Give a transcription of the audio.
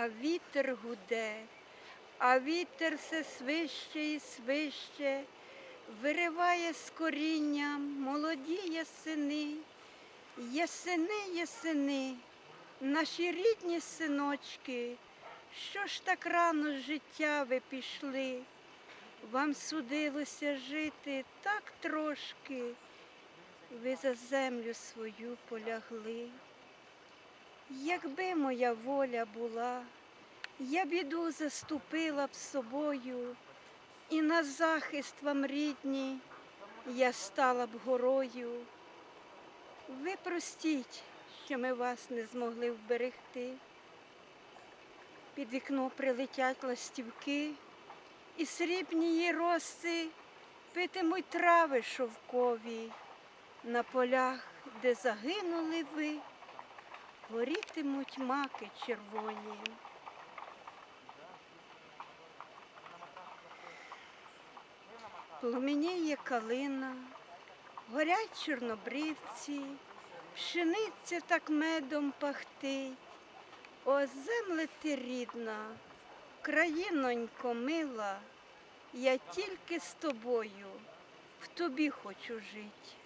а вітер гуде, а вітер все свище і свище, вириває з коріння молоді ясени, ясени, ясени, наші рідні синочки, що ж так рано з життя ви пішли? Вам судилося жити так трошки, ви за землю свою полягли. Якби моя воля була, я біду заступила б собою, і на захист вам рідні я стала б горою. Ви простіть, що ми вас не змогли вберегти. Під вікно прилетять ластівки, і срібні її роси питимуть трави шовкові. На полях, де загинули ви, горітимуть маки червоні. Пломініє калина, горять чорнобривці, пшениця так медом пахтить. О, земле ти рідна, країнонько мила, я тільки з тобою в тобі хочу жить.